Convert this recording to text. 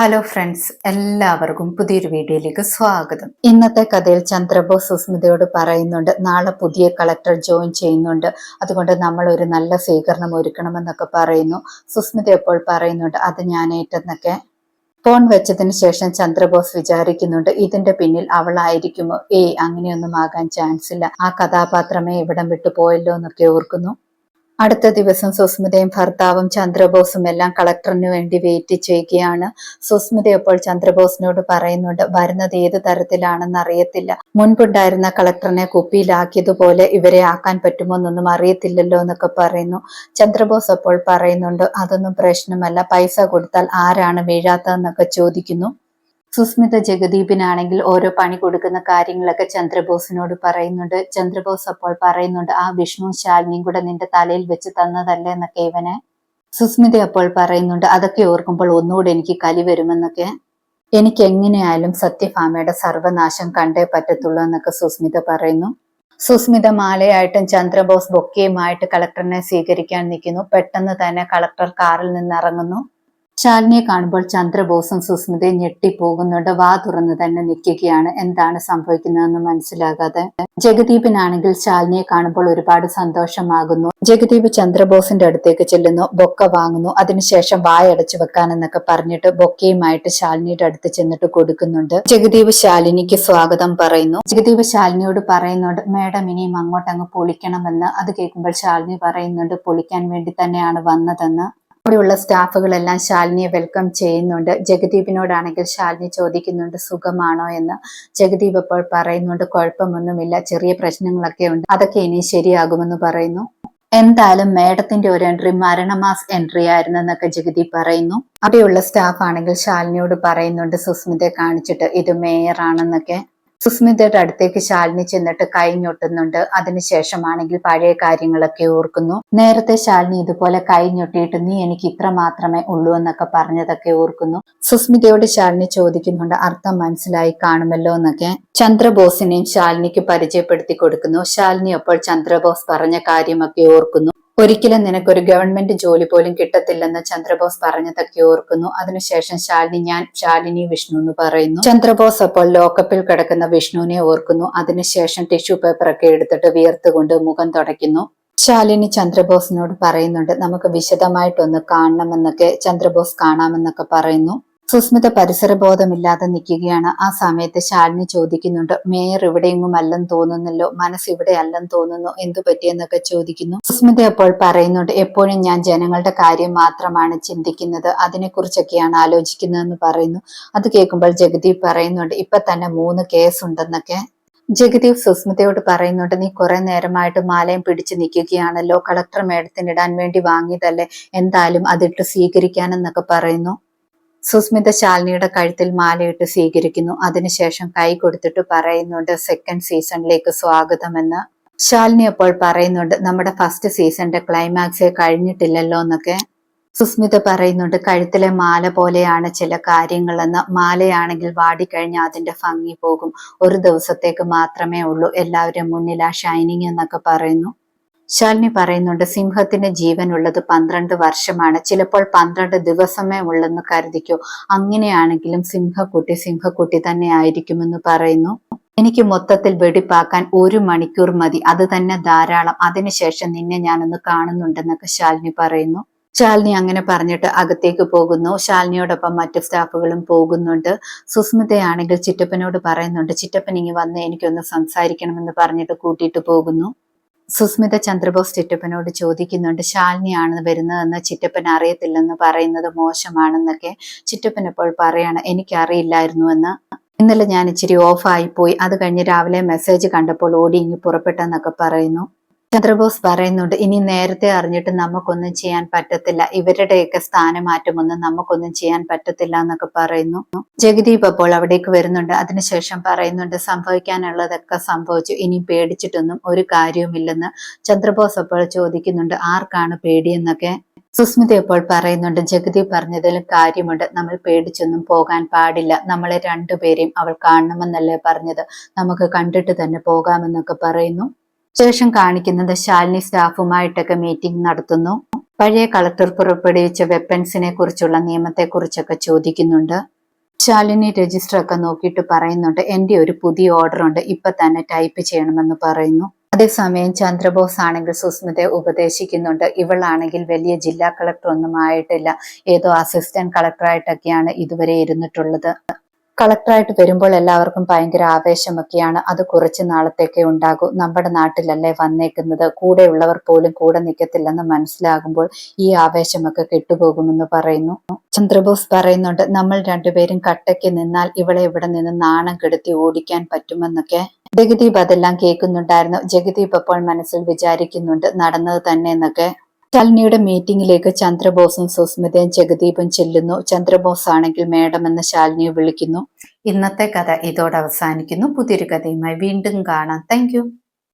Hello friends എല്ലാവർക്കും പുതിയൊരു വീഡിയോയിലേക്ക് സ്വാഗതം. ഇന്നത്തെ കഥയിൽ ചന്ദ്രബോസ് സുസ്മിതയോട് പറയുന്നുണ്ട് നാളെ പുതിയ കളക്ടർ ജോയിൻ ചെയ്യുന്നുണ്ട്. അതുകൊണ്ട് നമ്മൾ ഒരു നല്ല സ്വീകരണം ഒരുക്കണമെന്നൊക്കെ പറയുന്നു. സുസ്മിത എപ്പോൾ പറയുന്നുണ്ട് അത് ഞാൻ ഏറ്റെന്നൊക്കെ ഫോൺ വെച്ചതിന് ശേഷം ചന്ദ്രബോസ് വിചാരിക്കുന്നുണ്ട് ഇതിന്റെ പിന്നിൽ അവളായിരിക്കുമോ? ഏയ് അങ്ങനെയൊന്നും ആകാൻ ചാൻസ് ഇല്ല. ആ കഥാപാത്രമേ ഇവിടം വിട്ടു പോയല്ലോ എന്നൊക്കെ ഓർക്കുന്നു. അടുത്ത ദിവസം സുസ്മിതയും ഭർത്താവും ചന്ദ്രബോസും എല്ലാം കളക്ടറിന് വേണ്ടി വെയിറ്റ് ചെയ്യുകയാണ്. സുസ്മിത ഇപ്പോൾ ചന്ദ്രബോസിനോട് പറയുന്നുണ്ട് വരുന്നത് ഏത് തരത്തിലാണെന്ന് അറിയത്തില്ല. മുൻപുണ്ടായിരുന്ന കളക്ടറിനെ കുപ്പിയിലാക്കിയതുപോലെ ഇവരെ ആക്കാൻ പറ്റുമോ എന്നൊന്നും അറിയത്തില്ലല്ലോ എന്നൊക്കെ പറയുന്നു. ചന്ദ്രബോസ് അപ്പോൾ പറയുന്നുണ്ട് അതൊന്നും പ്രശ്നമല്ല. പൈസ കൊടുത്താൽ ആരാണ് വീഴാത്തതെന്നൊക്കെ ചോദിക്കുന്നു. സുസ്മിത ജഗദീപിനാണെങ്കിൽ ഓരോ പണി കൊടുക്കുന്ന കാര്യങ്ങളൊക്കെ ചന്ദ്രബോസിനോട് പറയുന്നുണ്ട്. ചന്ദ്രബോസ് അപ്പോൾ പറയുന്നുണ്ട് ആ വിഷ്ണു ശാലിനിയും കൂടെ നിന്റെ തലയിൽ വെച്ച് തന്നതല്ലേ എന്നൊക്കെ ഇവനെ സുസ്മിത അപ്പോൾ പറയുന്നുണ്ട്. അതൊക്കെ ഓർക്കുമ്പോൾ ഒന്നുകൂടെ എനിക്ക് കലി വരുമെന്നൊക്കെ. എനിക്ക് എങ്ങനെയായാലും സത്യഭാമയുടെ സർവനാശം കണ്ടേ പറ്റത്തുള്ളൂ എന്നൊക്കെ സുസ്മിത പറയുന്നു. സുസ്മിത മാലയായിട്ടും ചന്ദ്രബോസ് ബൊക്കെയുമായിട്ട് കളക്ടറിനെ സ്വീകരിക്കാൻ നിൽക്കുന്നു. പെട്ടെന്ന് തന്നെ കളക്ടർ കാറിൽ നിന്ന് ഇറങ്ങുന്നു ശാലിനിയെ കാണുമ്പോൾ ചന്ദ്രബോസും സുസ്മിതയും ഞെട്ടിപ്പോകുന്നുണ്ട്. വാ തുറന്ന് തന്നെ നിൽക്കുകയാണ്. എന്താണ് സംഭവിക്കുന്നതെന്ന് മനസ്സിലാകാതെ. ജഗദീപിനാണെങ്കിൽ ശാലിനിയെ കാണുമ്പോൾ ഒരുപാട് സന്തോഷമാകുന്നു. ജഗദീപ് ചന്ദ്രബോസിന്റെ അടുത്തേക്ക് ചെല്ലുന്നു. ബൊക്ക വാങ്ങുന്നു. അതിനുശേഷം വായടച്ചു വെക്കാനെന്നൊക്കെ പറഞ്ഞിട്ട് ബൊക്കയുമായിട്ട് ശാലിനിയുടെ അടുത്ത് ചെന്നിട്ട് കൊടുക്കുന്നുണ്ട്. ജഗദീപ് ശാലിനിക്ക് സ്വാഗതം പറയുന്നു. ജഗദീപ് ശാലിനിയോട് പറയുന്നുണ്ട് മേഡം ഇനിയും അങ്ങോട്ടങ്ങ് പൊളിക്കണമെന്ന്. അത് കേൾക്കുമ്പോൾ ശാലിനി പറയുന്നുണ്ട് പൊളിക്കാൻ വേണ്ടി തന്നെയാണ് വന്നതെന്ന്. അവിടെയുള്ള സ്റ്റാഫുകളെല്ലാം ശാലിനിയെ വെൽക്കം ചെയ്യുന്നുണ്ട്. ജഗദീപിനോടാണെങ്കിൽ ശാലിനി ചോദിക്കുന്നുണ്ട് സുഖമാണോ? എന്ന്. ജഗദീപ് അപ്പോൾ പറയുന്നുണ്ട് കുഴപ്പമൊന്നുമില്ല ചെറിയ പ്രശ്നങ്ങളൊക്കെ ഉണ്ട്. അതൊക്കെ ഇനി ശരിയാകുമെന്ന് പറയുന്നു. എന്തായാലും മേഡത്തിന്റെ ഒരു എൻട്രി മരണമാസ് എൻട്രി ആയിരുന്നു എന്നൊക്കെ ജഗതി പറയുന്നു. അവിടെയുള്ള സ്റ്റാഫ് ആണെങ്കിൽ ശാലിനിയോട് പറയുന്നുണ്ട് സുസ്മിതയെ കാണിച്ചിട്ട് ഇത് മേയർ ആണെന്നൊക്കെ സുസ്മിതയുടെ അടുത്തേക്ക് ശാലിനി ചെന്നിട്ട് കൈഞ്ഞൊട്ടുന്നുണ്ട് അതിനുശേഷമാണെങ്കിൽ പഴയ കാര്യങ്ങളൊക്കെ ഓർക്കുന്നു. നേരത്തെ ശാലിനി ഇതുപോലെ കൈഞ്ഞൊട്ടിയിട്ട് നീ എനിക്ക് ഇത്ര മാത്രമേ ഉള്ളൂ എന്നൊക്കെ പറഞ്ഞതൊക്കെ ഓർക്കുന്നു. സുസ്മിതയോട് ശാലിനി ചോദിക്കുന്നുണ്ട് അർത്ഥം മനസ്സിലായി കാണുമല്ലോ എന്നൊക്കെ. ചന്ദ്രബോസിനെയും ശാലിനിക്ക് പരിചയപ്പെടുത്തി കൊടുക്കുന്നു. ശാലിനി അപ്പോൾ ചന്ദ്രബോസ് പറഞ്ഞ കാര്യമൊക്കെ ഓർക്കുന്നു. ഒരിക്കലും നിനക്കൊരു ഗവൺമെന്റ് ജോലി പോലും കിട്ടത്തില്ലെന്ന് ചന്ദ്രബോസ് പറഞ്ഞതൊക്കെ ഓർക്കുന്നു. അതിനുശേഷം ശാലിനി ഞാൻ ശാലിനി വിഷ്ണു എന്ന് പറയുന്നു. ചന്ദ്രബോസ് അപ്പോൾ ലോക്കപ്പിൽ കിടക്കുന്ന വിഷ്ണുവിനെ ഓർക്കുന്നു. അതിനുശേഷം ടിഷ്യൂ പേപ്പറൊക്കെ എടുത്തിട്ട് വിയർത്തുകൊണ്ട് മുഖം തുടയ്ക്കുന്നു. ശാലിനി ചന്ദ്രബോസിനോട് പറയുന്നുണ്ട് നമുക്ക് വിശദമായിട്ടൊന്ന് കാണണമെന്നൊക്കെ ചന്ദ്രബോസ് കാണാമെന്നൊക്കെ പറയുന്നു. സുസ്മിത പരിസരബോധമില്ലാതെ നിൽക്കുകയാണ്. ആ സമയത്ത് ശാലിനി ചോദിക്കുന്നുണ്ട് മേയർ ഇവിടെയെങ്ങും അല്ലെന്ന് തോന്നുന്നല്ലോ? മനസ്സ് ഇവിടെ അല്ലെന്ന് തോന്നുന്നു? എന്തു പറ്റിയെന്നൊക്കെ ചോദിക്കുന്നു. സുസ്മിത അപ്പോൾ പറയുന്നുണ്ട് എപ്പോഴും ഞാൻ ജനങ്ങളുടെ കാര്യം മാത്രമാണ് ചിന്തിക്കുന്നത്. അതിനെക്കുറിച്ചൊക്കെയാണ് ആലോചിക്കുന്നതെന്ന് പറയുന്നു. അത് കേൾക്കുമ്പോൾ ജഗദീപ് പറയുന്നുണ്ട് ഇപ്പൊ തന്നെ മൂന്ന് കേസ് ഉണ്ടെന്നൊക്കെ. ജഗദീപ് സുസ്മിതയോട് പറയുന്നുണ്ട് നീ കുറെ നേരമായിട്ട് മാലയും പിടിച്ചു നിൽക്കുകയാണല്ലോ. കളക്ടർ മേഡത്തിന് ഇടാൻ വേണ്ടി വാങ്ങിയതല്ലേ? എന്തായാലും അതിട്ട് സ്വീകരിക്കാനെന്നൊക്കെ പറയുന്നു. സുസ്മിത ശാലിനിയുടെ കഴുത്തിൽ മാലയിട്ട് സ്വീകരിക്കുന്നു. അതിനുശേഷം കൈ കൊടുത്തിട്ട് പറയുന്നുണ്ട് സെക്കൻഡ് സീസണിലേക്ക് സ്വാഗതമെന്ന്. ശാലിനി അപ്പോൾ പറയുന്നുണ്ട് നമ്മുടെ ഫസ്റ്റ് സീസണിന്റെ ക്ലൈമാക്സ് കഴിഞ്ഞിട്ടില്ലല്ലോ എന്നൊക്കെ. സുസ്മിത പറയുന്നുണ്ട് കഴുത്തിലെ മാല പോലെയാണ് ചില കാര്യങ്ങളെന്ന്. മാലയാണെങ്കിൽ വാടിക്കഴിഞ്ഞാൽ അതിന്റെ ഭംഗി പോകും. ഒരു ദിവസത്തേക്ക് മാത്രമേ ഉള്ളൂ. എല്ലാവരും മുന്നിൽ ആ ഷൈനിങ് എന്നൊക്കെ പറയുന്നു. ശാലിനി പറയുന്നുണ്ട് സിംഹത്തിന് ജീവൻ ഉള്ളത് പന്ത്രണ്ട് വർഷമാണ്. ചിലപ്പോൾ പന്ത്രണ്ട് ദിവസമേ ഉള്ളെന്ന് കരുതിക്കോ. അങ്ങനെയാണെങ്കിലും സിംഹക്കുട്ടി സിംഹക്കുട്ടി തന്നെ ആയിരിക്കുമെന്ന് പറയുന്നു. എനിക്ക് മൊത്തത്തിൽ വെടിപ്പാക്കാൻ ഒരു മണിക്കൂർ മതി. അത് തന്നെ ധാരാളം. അതിനുശേഷം നിന്നെ ഞാനൊന്ന് കാണുന്നുണ്ടെന്നൊക്കെ ശാലിനി പറയുന്നു. ശാലിനി അങ്ങനെ പറഞ്ഞിട്ട് അകത്തേക്ക് പോകുന്നു. ശാലിനിയോടൊപ്പം മറ്റു സ്റ്റാഫുകളും പോകുന്നുണ്ട്. സുസ്മിതയാണെങ്കിൽ ചിറ്റപ്പനോട് പറയുന്നുണ്ട് ചിറ്റപ്പൻ ഇങ്ങി വന്ന് എനിക്കൊന്ന് സംസാരിക്കണമെന്ന് പറഞ്ഞിട്ട് കൂട്ടിയിട്ട് പോകുന്നു. സുസ്മിത ചന്ദ്രബോസ് ചിറ്റപ്പനോട് ചോദിക്കുന്നുണ്ട് ശാലിനിയാണ് വരുന്നതെന്ന് ചിറ്റപ്പൻ അറിയത്തില്ലെന്ന് പറയുന്നത് മോശമാണെന്നൊക്കെ ചിറ്റപ്പൻ ഇപ്പോൾ പറയാണ്. എനിക്കറിയില്ലായിരുന്നുവെന്ന് ഇന്നലെ ഞാൻ ഇച്ചിരി ഓഫായി പോയി. അത് കഴിഞ്ഞ് രാവിലെ മെസ്സേജ് കണ്ടപ്പോൾ ഓടി ഇങ്ങി പുറപ്പെട്ടെന്നൊക്കെ പറയുന്നു. ചന്ദ്രബോസ് പറയുന്നുണ്ട് ഇനി നേരത്തെ അറിഞ്ഞിട്ട് നമുക്കൊന്നും ചെയ്യാൻ പറ്റത്തില്ല. ഇവരുടെയൊക്കെ സ്ഥാനമാറ്റമൊന്നും നമുക്കൊന്നും ചെയ്യാൻ പറ്റത്തില്ല എന്നൊക്കെ പറയുന്നു. ജഗദീപ് അപ്പോൾ അവിടേക്ക് വരുന്നുണ്ട്. അതിനുശേഷം പറയുന്നുണ്ട് സംഭവിക്കാനുള്ളതൊക്കെ സംഭവിച്ചു. ഇനി പേടിച്ചിട്ടൊന്നും ഒരു കാര്യവുമില്ലെന്ന് ചന്ദ്രബോസ് അപ്പോൾ ചോദിക്കുന്നുണ്ട്. ആർക്കാണ് പേടിയെന്നൊക്കെ. സുസ്മിത അപ്പോൾ പറയുന്നുണ്ട് ജഗതി പറഞ്ഞതിൽ കാര്യമുണ്ട്. നമ്മൾ പേടിച്ചൊന്നും പോകാൻ പാടില്ല. നമ്മളെ രണ്ടുപേരെയും അവൾ കാണണമെന്നല്ലേ പറഞ്ഞത്. നമുക്ക് കണ്ടിട്ട് തന്നെ പോകാമെന്നൊക്കെ പറയുന്നു. ശേഷം കാണിക്കുന്നത് ശാലിനി സ്റ്റാഫുമായിട്ടൊക്കെ മീറ്റിംഗ് നടത്തുന്നു. പഴയ കളക്ടർ പുറപ്പെടുവിച്ച വെപ്പൺസിനെ കുറിച്ചുള്ള നിയമത്തെക്കുറിച്ചൊക്കെ ചോദിക്കുന്നുണ്ട്. ശാലിനി രജിസ്റ്റർ ഒക്കെ നോക്കിയിട്ട് പറയുന്നുണ്ട് എന്റെ ഒരു പുതിയ ഓർഡർ ഉണ്ട് ഇപ്പൊ തന്നെ ടൈപ്പ് ചെയ്യണമെന്ന് പറയുന്നു. അതേസമയം ചന്ദ്രബോസ് ആണെങ്കിൽ സുസ്മിതയെ ഉപദേശിക്കുന്നുണ്ട് ഇവളാണെങ്കിൽ വലിയ ജില്ലാ കളക്ടർ ഒന്നും ആയിട്ടില്ല ഏതോ അസിസ്റ്റന്റ് കളക്ടറായിട്ടൊക്കെയാണ് ഇതുവരെ ഇരുന്നിട്ടുള്ളത്. കളക്ടറായിട്ട് വരുമ്പോൾ എല്ലാവർക്കും ഭയങ്കര ആവേശമൊക്കെയാണ്. അത് കുറച്ച് നാളത്തേക്കേ ഉണ്ടാകൂ. നമ്മുടെ നാട്ടിലല്ലേ വന്നേക്കുന്നത്. കൂടെയുള്ളവർ പോലും കൂടെ നിൽക്കത്തില്ലെന്ന് മനസ്സിലാകുമ്പോൾ ഈ ആവേശമൊക്കെ കെട്ടുപോകുമെന്ന് പറയുന്നു. ചന്ദ്രബോസ് പറയുന്നുണ്ട് നമ്മൾ രണ്ടുപേരും കട്ടയ്ക്ക് നിന്നാൽ ഇവളെ ഇവിടെ നിന്ന് നാണം കെടുത്തി ഓടിക്കാൻ പറ്റുമെന്നൊക്കെ. ജഗദീപ് അതെല്ലാം കേൾക്കുന്നുണ്ടായിരുന്നു. ജഗദീപ് അപ്പോൾ മനസ്സിൽ വിചാരിക്കുന്നുണ്ട് നടന്നത് തന്നെ എന്നൊക്കെ ശാലിനിയുടെ മീറ്റിംഗിലേക്ക് ചന്ദ്രബോസും സുസ്മിതയും ജഗദീപും ചെല്ലുന്നു. ചന്ദ്രബോസ് ആണെങ്കിൽ മേഡം എന്ന് ശാലിനിയെ വിളിക്കുന്നു. ഇന്നത്തെ കഥ ഇതോടെ അവസാനിക്കുന്നു. പുതിയൊരു കഥയുമായി വീണ്ടും കാണാം. താങ്ക്